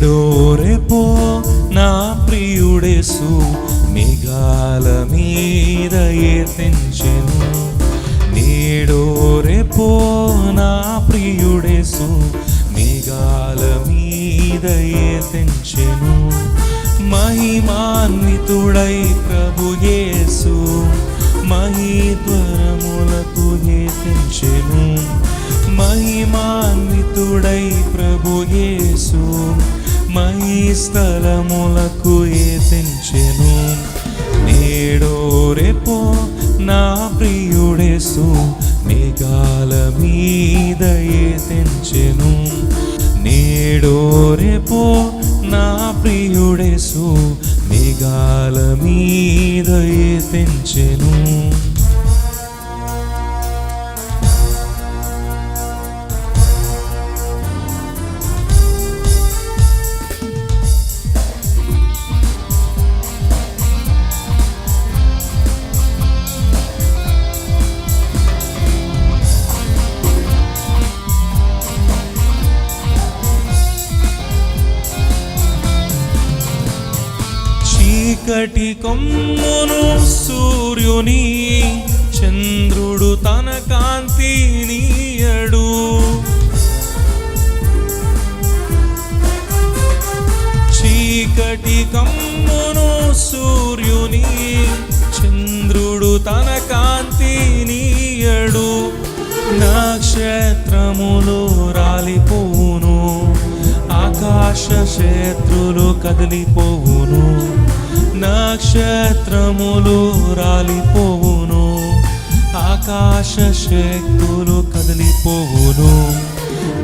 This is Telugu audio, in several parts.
నేడో రేపో నా ప్రియుడేసు మేఘాల మీద ఎత్తించెను నేడో రేపో నా ప్రియుడేసు మేఘాల మీద ఎత్తించెను మహిమాన్వితుడై ప్రభుయేసు మహిత్వరములకు మహీత్వరములకు ఏతించెను మహిమాన్వితుడై ప్రభు మై స్థలములకు ఏతించెను. నేడో రేపో నా ప్రియుడేసు మేఘాల మీద ఏతించెను. నేడో రేపో నా ప్రియుడేసు మేఘాల మీద ఏతించెను. చీకటి కొమ్మును సూర్యుని చంద్రుడు తన కాంతినీయడు చీకటి కమ్మును సూర్యుని చంద్రుడు తన కాంతినీయడు నక్షత్రములు రాలిపోవును ఆకాశ శత్రులు కదిలిపోవును. నక్షత్రములు రాలిపోవును. ఆకాశ శక్తులు కదిలిపోవును.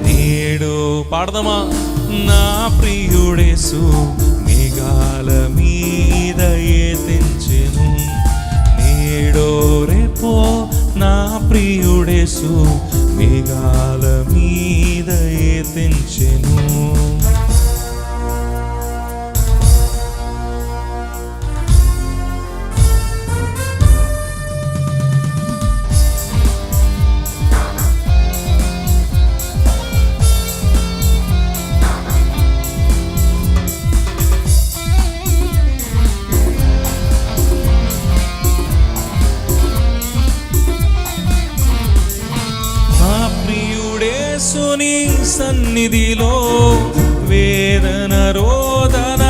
నేడు పాడదమా? నా ప్రియుడేసు మేఘాల మీద ఏతించెను నేడో రేపో నా ప్రియుడేసు మేఘాల మీద సన్నిధిలో వేదన రోదనాలుండవు.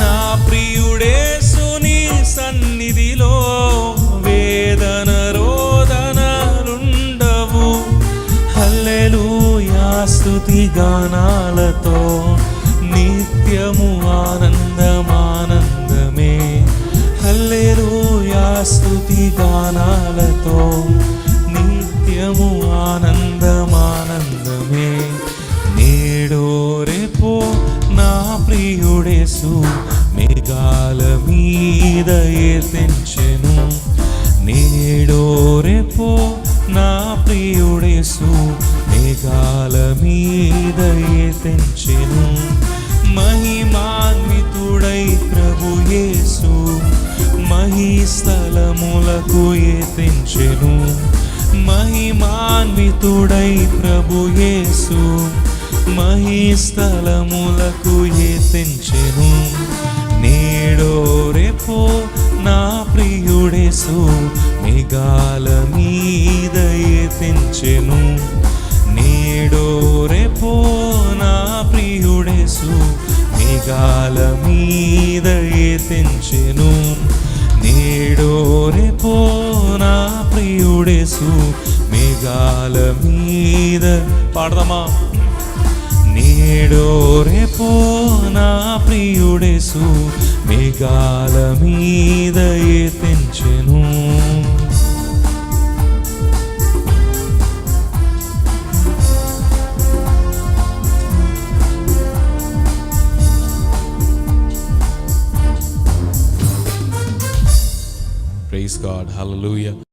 నా ప్రియుడేసుని సన్నిధిలో వేదన రోదనాలుండవు. హల్లెలూయా స్తుతి గానాలతో నిత్యము ఆనంద స్తుతి గానాలతో నిత్యము ఆనందమానందమే. నేడో రేపో నా ప్రియుడేసు మేఘాల మీద ఏతించెను నేడో రేపో నా ప్రియుడేసు మేఘాల మీద ఏతించెను మహిమాన్వితుడై ప్రభు యేసు మహిస్థలములకు ఏతించెను మహిమాన్వితుడై ప్రభుయేసు యేసు. మహిస్థలములకు ఏతించెను నేడో రేపో నా ప్రియుడేసు. మిగాల యేసు మేఘాల మీద పాడదామా? నేడో రేపో నా ప్రియుడేసు మేఘాల మీద ఏతించెను Praise గాడ్ Hallelujah.